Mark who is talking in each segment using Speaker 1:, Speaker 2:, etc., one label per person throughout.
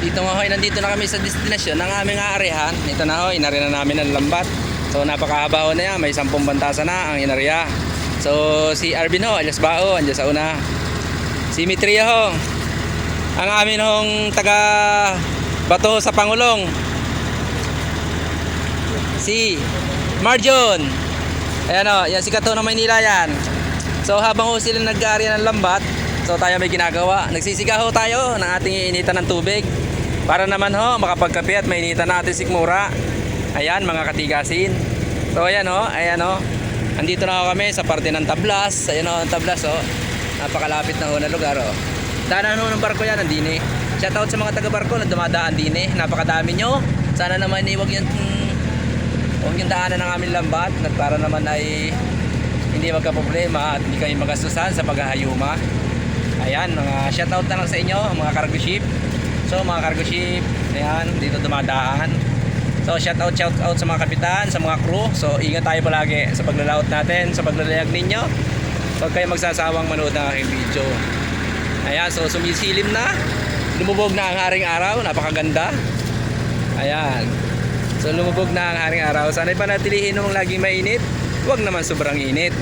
Speaker 1: Dito nga hoy, nandito na kami sa destinasyon ng aming aarehan. Ito na hoy, inari na namin ang lambat. So napakahaba na yan, may sampung bantasa na ang inarya. So si Arvin ho, alias Bao, andyan sa una. Si Mitria ho, ang amin hong taga Bato sa Pangulong. Si Marjon. Ayan o, yan si Kato ng Maynila yan. So habang ho sila nag-aarya ng lambat, so tayo may ginagawa. Nagsisiga ho tayo ng ating initan ng tubig. Para naman ho, makapagkape at mainitan natin sikmura. Ayan, mga katigasin. So ayan ho, ayan ho. Andito na ho kami sa parte ng Tablas. Ayan ho, ang Tablas ho. Napakalapit na ho na lugar ho. Daanan ho ng barko yan, andini. Shoutout sa mga taga-barko na dumadaan din eh. Napakadami nyo. Sana naman eh, wag yung Huwag yung daanan ng aming lambat at para naman ay hindi magka-problema at hindi kayo magastusan sa paghahayuma. Ayan, mga shoutout na lang sa inyo, mga cargo ship. So, mga cargo ship, ayan, dito dumadaan. So, shoutout, shoutout sa mga kapitan, sa mga crew. So, ingat tayo palagi sa paglalaot natin, sa paglalayag ninyo. Huwag kayo magsasawang manood ng aking video. Ayan, so sumisilim na. Lumubog na ang haring araw, napakaganda. Ayan. So lumubog na ang haring araw. Sana'y panatilihin mong laging mainit. Huwag naman sobrang init.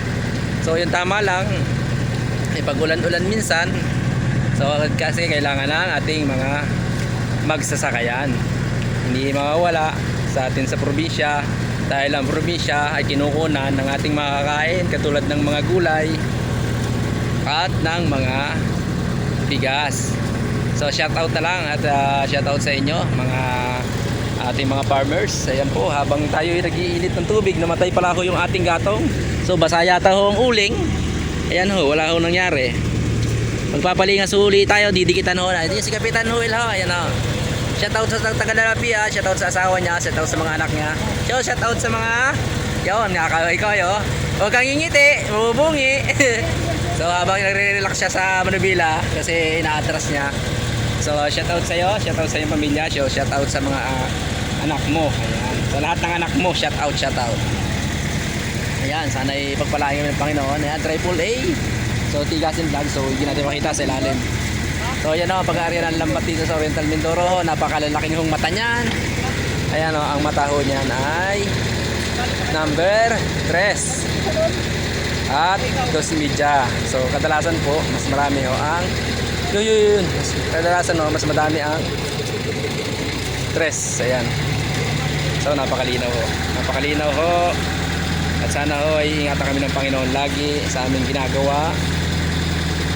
Speaker 1: So yung tama lang. Ay pag ulan-ulan minsan. So kasi kailangan ng ating mga magsasakayan. Hindi mawawala sa atin sa probinsya. Dahil ang probinsya ay kinukunan ng ating makakain katulad ng mga gulay at ng mga bigas. So shout out na lang at uh, shout out sa inyo mga ating mga farmers. Ayan po, habang tayo ay nagiinit ng tubig, namatay pala ho yung ating gatong. So basa yata ho ang uling. Ayan ho, wala ho nangyari. Magpapalingas uli tayo, didikitan ho na. Ito si Kapitan Huil ho, ayan ho. Shout out sa Tagalarapi ha, shout out sa asawa niya, shout out sa mga anak niya. So shout out sa mga, yun, kayo, ikaw yo. Huwag kang ngingiti, mabubungi. so habang nagre-relax siya sa Manubila, kasi ina-atras niya. So shout out sa iyo, shout out sa iyong pamilya, so, shout out sa mga ah, anak mo. Ayan. Sa lahat ng anak mo, shout out, shout out. Ayan, sana ipagpalain kami ng Panginoon. Ayan, triple A. So tigasin vlog, so hindi natin makita sa ilalim. So yan o, pag-aari ng lambat dito sa Oriental Mindoro, napakalalaking hong mata niyan. Ayan o, ang mata ho niyan ay number 3 at dos media. So kadalasan po, mas marami ho ang yun yun yun. Kadalasan ho, mas madami ang tres. Ayan. So napakalinaw ho. Napakalinaw ho. At sana ho ay ingatan kami ng Panginoon lagi sa aming ginagawa.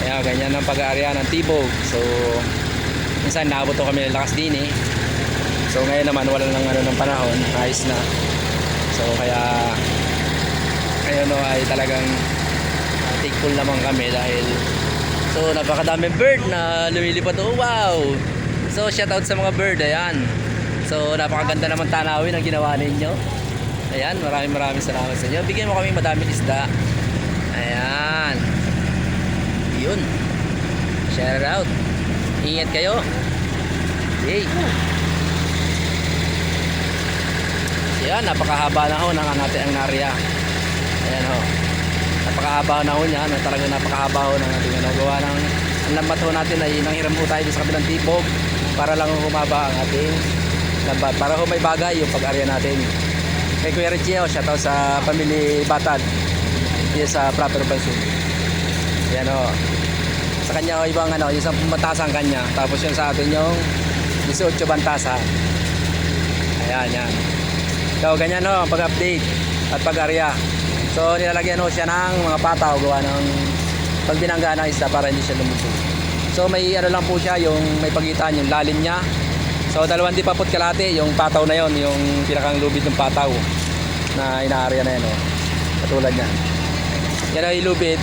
Speaker 1: Kaya ganyan ang pag-aarya ng tibog. So minsan naabot kami ng lakas din eh. So ngayon naman wala nang ano ng panahon, ayos na. So kaya ngayon no, ay talagang uh, thankful naman kami dahil so napakadaming bird na lumilipad. Oh wow! So shout out sa mga bird ayan. So napakaganda naman tanawin ang ginawa ninyo. Ayan maraming maraming salamat sa inyo. Bigyan mo kami madaming isda. Ayan yun shout out ingat kayo yay Yan, napakahaba na ho ng natin ang narya. Ayan ho. Napakahaba na ho niya. No? Talagang napakahaba ho ng ating ano, gawa ng ang lambat ho natin ay nanghiram ho tayo sa kabilang tibog para lang humaba ang ating lambat. Para ho may bagay yung pag-arya natin. Kay Kuya Richie, oh, shoutout sa pamilya Batad. Yan sa proper Bansun. Yan ho. Sa kanya ho, ibang ano, isang mataas ang kanya. Tapos yung sa atin yung 18 bantasa. Ayan, yan. So ganyan no, pag-update at pag-arya. So nilalagyan ho siya ng mga pataw gawa ng pag binangga ng isda para hindi siya lumubog. So may ano lang po siya yung may pagitan yung lalim niya. So dalawang di papot kalate yung pataw na yon, yung pinakang lubid ng pataw na inaarya na yan oh. Katulad niyan. Yan ay lubid.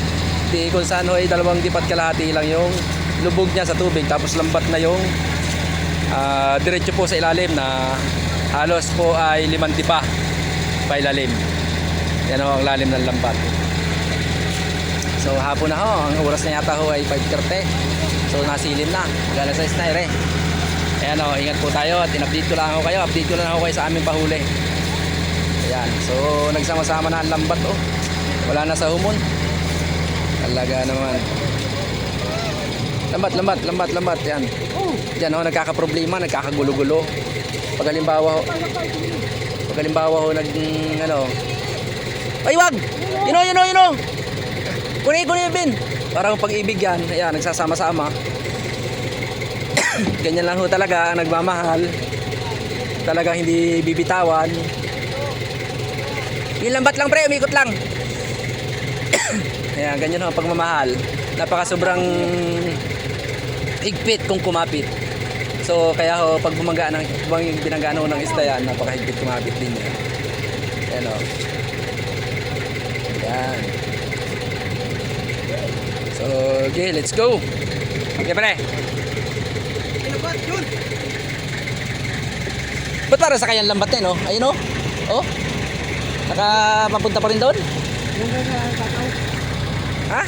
Speaker 1: Di kung saan ho ay dalawang dipat kalahati lang yung lubog niya sa tubig tapos lambat na yung ah, diretso po sa ilalim na halos po ay limang tipa pa ilalim. Yan ho ang lalim ng lambat. So hapon na ho ang oras na yata ho ay 5.30 so nasilin na. Gala sa snaire ayan ho ingat po tayo at in-update ko lang ho kayo. Update ko lang ho kayo sa aming pahuli. Ayan so nagsama-sama na ang lambat oh. Wala na sa humon talaga naman Lambat, lambat, lambat, lambat. Yan. Yan ho, nagkakaproblema, nagkakagulo-gulo. Pag halimbawa pag halimbawa ho, nag, ano, ay wag! Yun o, yun o, yun o! Kunin, kunin bin! Parang pag-ibig yan, ayan, nagsasama-sama. Ganyan lang ho talaga, nagmamahal. Talagang hindi bibitawan. Yung lambat lang pre, umikot lang. Ayan, ganyan ang pagmamahal. Napaka sobrang higpit kung kumapit. So, kaya ho, pag bumaga ng, bang ho ng isda yan, napakahigpit kumapit din yan. Ayan o. Ayan. So, okay, let's go. Okay, pre. Ba't para sa kanyang lambat eh, no? Ayun o. Oh. Nakapapunta pa rin doon? Ha?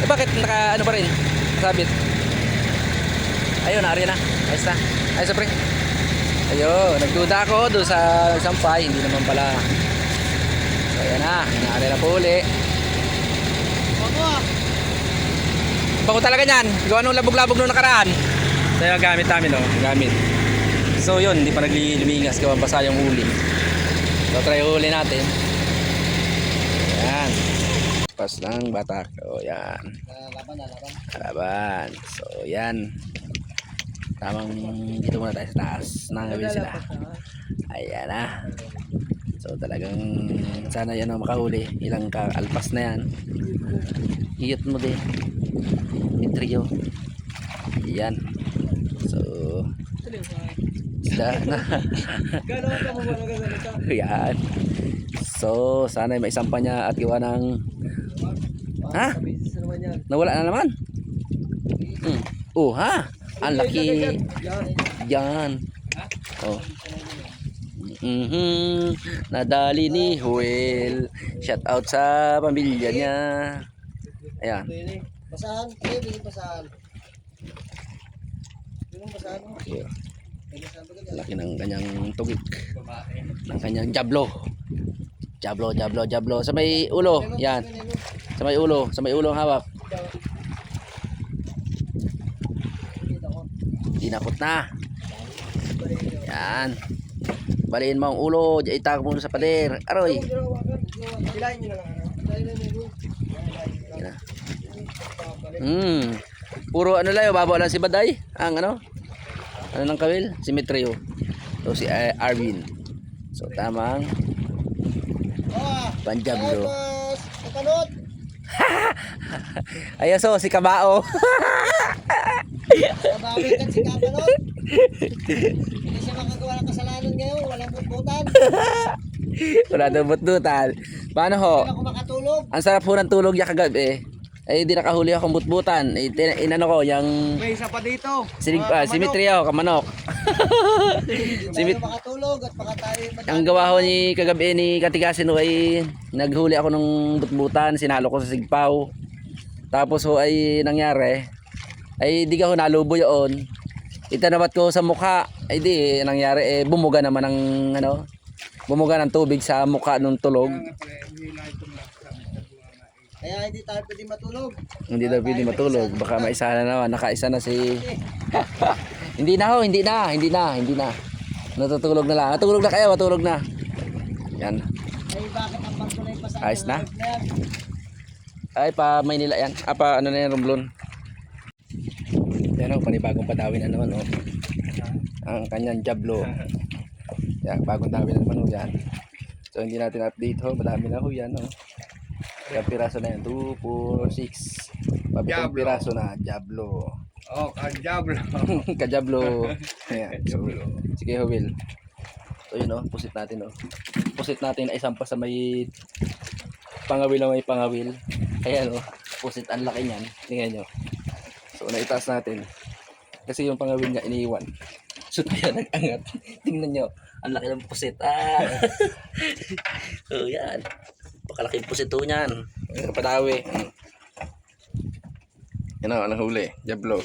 Speaker 1: Eh, bakit naka ano pa rin? Sabit. Ayun, ari na. Ayos na. Ayos na, pre. Ayun, nagduda ako doon sa sampay. Hindi naman pala. So, ayan na. Naari na po uli. Bago talaga niyan. Gawa nung labog-labog nung nakaraan. So, yung gamit namin, no? Gamit. So, yun. Hindi pa naglilumingas. Gawa basa yung huli. So, try huli natin. Ayan. Pas lang batak. O, yan.
Speaker 2: Laban.
Speaker 1: So, yan. Tamang dito muna tayo sa taas. Nangawin sila. Ayan na. So, talagang sana yan ang makahuli. Ilang kaalpas na yan. Iyot mo din. Yung trio. Yan. So, sila na. Yan. So, sana may isampa niya at iwa ng... Ha? Nawala na naman. Hmm. Oh, ha? Ang laki.
Speaker 2: Yan.
Speaker 1: Oh. Mhm. Nadali ni Huel. Shout out sa pamilya niya. Ayan.
Speaker 2: Basahan. Basahan. Ganyan?
Speaker 1: Laki ng kanyang tugik. Ng kanyang jablo. Jablo, jablo, jablo. Sa may ulo. Yan. Sa may ulo. Sa may ulo hawak. Dinakot na. Yan. Baliin mo ang ulo. Itag mo sa pader. Aroy. Yan. Hmm. Puro ano lang, baba lang si Baday. Ang ano? Ano ng kawil? Si Metrio. So si uh, Arvin. So tamang.
Speaker 2: Tapos, katanot.
Speaker 1: Ayan so, si Kabao.
Speaker 2: Mabawi ka si katanot. Hindi makagawa ng kasalanan ngayon. Walang butbutan.
Speaker 1: Wala daw butbutan. Paano ho?
Speaker 2: Hindi ako makatulog.
Speaker 1: Ang sarap ho ng tulog niya kagabi. Eh, di nakahuli akong butbutan. Eh, tin- inano ko, yung
Speaker 2: May isa pa dito.
Speaker 1: sinig, ah, simetri ako, kamanok.
Speaker 2: Hindi
Speaker 1: Simit-
Speaker 2: tayo makatulog at baka tayo
Speaker 1: Ang gawa ko ni kagabi ni Katigasin ho ay naghuli ako ng butbutan, sinalo ko sa sigpaw. Tapos ho ay nangyari, ay di ka ho nalubo yun. Itanabat ko sa mukha, ay di nangyari eh bumuga naman ng ano, bumuga ng tubig sa mukha nung tulog.
Speaker 2: Kaya hindi tayo pwede matulog.
Speaker 1: Hindi daw pwede matulog, baka maisa na naman, nakaisa na si Hindi na ho, hindi na, hindi na, hindi na. Natutulog na lang. Natulog na kayo, matulog na. Yan.
Speaker 2: Ay bakit ang barko na ipasa?
Speaker 1: Ayos na? Ay, pa Maynila yan. Ah, pa ano na yan, Romblon. Yan o, panibagong padawin na naman o. Ang kanyang jablo. Yan, bagong dawin na naman o yan. So, hindi natin update ho. Madami na ho yan o. Ilang piraso na yan? 2, 4, 6. Pabitong
Speaker 3: Jablo.
Speaker 1: piraso na. Jablo.
Speaker 3: Oh, kajablo.
Speaker 1: Kajablo. Ayan. So, sige ho, Will. So, yun o. Pusit natin o. Pusit natin na isang pa sa may pangawil na may pangawil. Ayan o. Pusit ang laki niyan. Tingnan nyo. So, naitaas natin. Kasi yung pangawil niya iniiwan. So, tayo nag-angat. Tingnan nyo. Ang laki ng pusit. Ah. so, yan. Pakalaking pusit to niyan. Ang padawi. Yan o, ang huli. Jablo.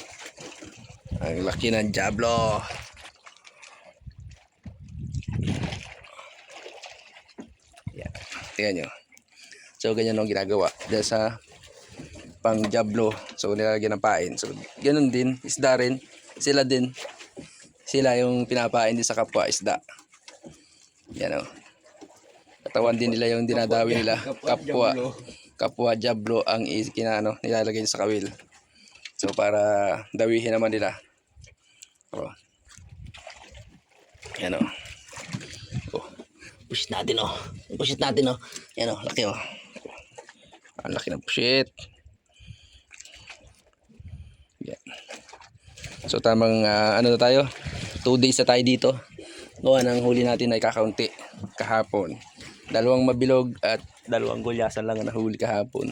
Speaker 1: Ang laki ng Diablo. Yan. Tingnan nyo. So, ganyan ang ginagawa. Dahil sa pang Diablo So nilalagyan ng pain. So ganun din, isda rin. Sila din. Sila yung pinapain din sa kapwa isda. Yan o. Katawan din nila yung dinadawi nila. Kapwa. Kapwa Diablo ang kinano, nilalagay sa kawil. So para dawihin naman nila. Oh. Yan o. Oh. Push natin oh. Push natin oh. Yan oh, laki oh. Ang laki ng pushit. So tamang ah, ano na tayo? 2 days na tayo dito. Gawa ng huli natin ay kakaunti kahapon. Dalawang mabilog at dalawang gulyasan lang ang nahuli kahapon.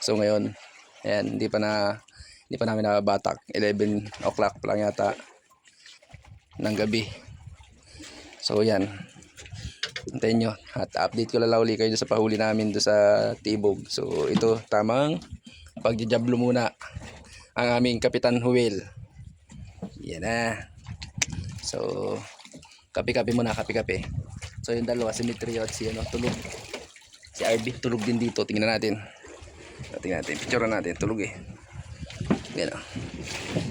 Speaker 1: So ngayon, ayan, hindi pa na hindi pa namin nababatak. 11 o'clock pa lang yata ng gabi. So yan. Antayin nyo. At update ko lang uli kayo sa pahuli namin do sa Tibog. So ito tamang pagjajablo muna ang aming Kapitan Huwel. Yan na. So kape-kape muna, kape-kape. So yung dalawa, si Mitrio at si ano, tulog. Si RB, tulog din dito. Tingnan natin. Tingnan natin. Picture natin. Tulog eh. Yan o.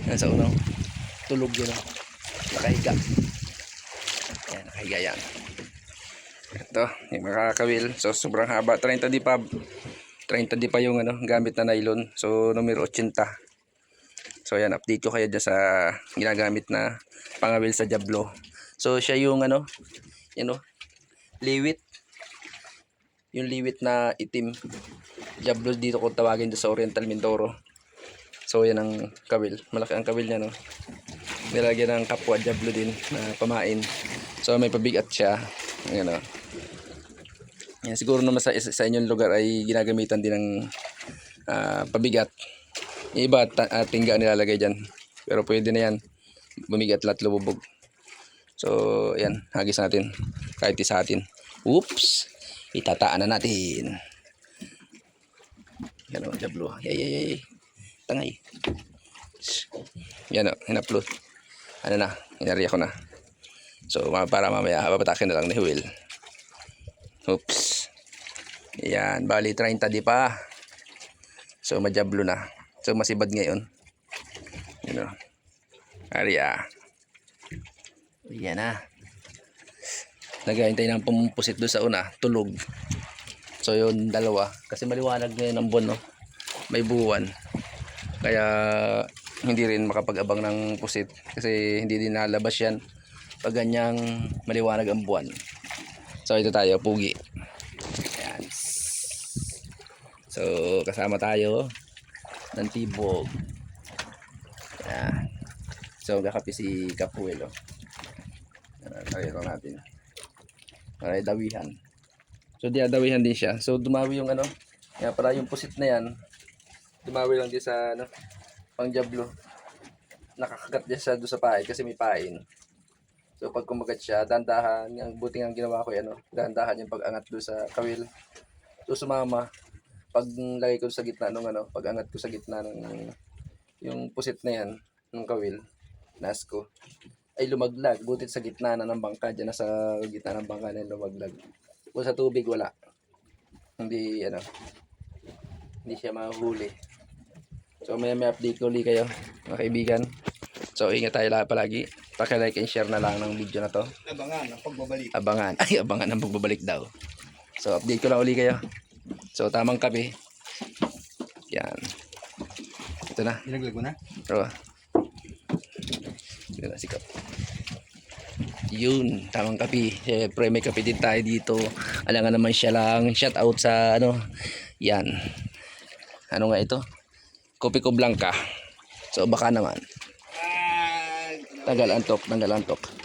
Speaker 1: Yan sa unang. Tulog yun o. Nakahiga. Yan, nakahiga yan. Ito, yung makakawil. So, sobrang haba. 30 di pa. 30 di pa yung ano, gamit na nylon. So, numero 80. So, yan. Update ko kayo dyan sa ginagamit na pangawil sa Jablo. So, siya yung ano, yan o, liwit. Yung liwit na itim. Jablo dito kung tawagin doon sa Oriental Mindoro. So, yan ang kawil. Malaki ang kawil niya, no? Nilagyan ng kapwa Jablo din na pamain. So, may pabigat siya. Ayan, o. Yan, siguro naman sa, sa inyong lugar ay ginagamitan din ng ah, pabigat. Yung iba, ah, tingga nilalagay dyan. Pero pwede na yan. Bumigat lahat lumubog. So, yan. Hagis natin. Kahit isa atin. Oops! Itataan na natin. Yan o, jablo. Yay, yay, yay. Tangay. Yan o, in-upload. Ano na, inari ako na. So, para mamaya, babatakin na lang ni Will. Oops. Yan, bali 30 di pa. So, majablo na. So, masibad ngayon. Yan o. Arya. Yan na. Nagahintay ng pumupusit doon sa una, tulog. So yun, dalawa. Kasi maliwanag ngayon ang buwan, no? May buwan. Kaya hindi rin makapag-abang ng pusit. Kasi hindi din nalabas yan pag ganyang maliwanag ang buwan. So ito tayo, pugi. Ayan. So kasama tayo ng tibog. Ayan. So kakapi si Capuelo. Lagay lang natin. Para dawihan. So dinadawihan din siya. So dumawi yung ano. Kaya para yung pusit na yan. Dumawi lang din sa ano. Pang jablo. Nakakagat din siya doon sa pain kasi may pain. So pag kumagat siya, dandahan. Ang buting ang ginawa ko yan. Ano, dandahan yung pag-angat doon sa kawil. So sumama. Pag lagay ko sa gitna nung ano, pag angat ko sa gitna ng yung pusit na yan, ng kawil, nas ko, ay lumaglag. Butit sa gitna na ng bangka. Diyan na sa gitna ng bangka na lumaglag. Kung sa tubig, wala. Hindi, ano, hindi siya mahuli. So, may may update ko ulit kayo, mga kaibigan. So, ingat tayo lahat palagi. Paki-like and share na lang ng video na to.
Speaker 2: Abangan ang pagbabalik.
Speaker 1: Abangan. Ay, abangan ang pagbabalik daw. So, update ko lang ulit kayo. So, tamang kape. Yan. Ito na.
Speaker 2: Nilaglag mo na?
Speaker 1: Oo. Yun na, sikap. Yun, tamang kape. Siyempre, may kape din tayo dito. Alangan naman siya lang. Shout out sa ano. Yan. Ano nga ito? Kopi ko blanca. So, baka naman. Tagal antok, tagal antok.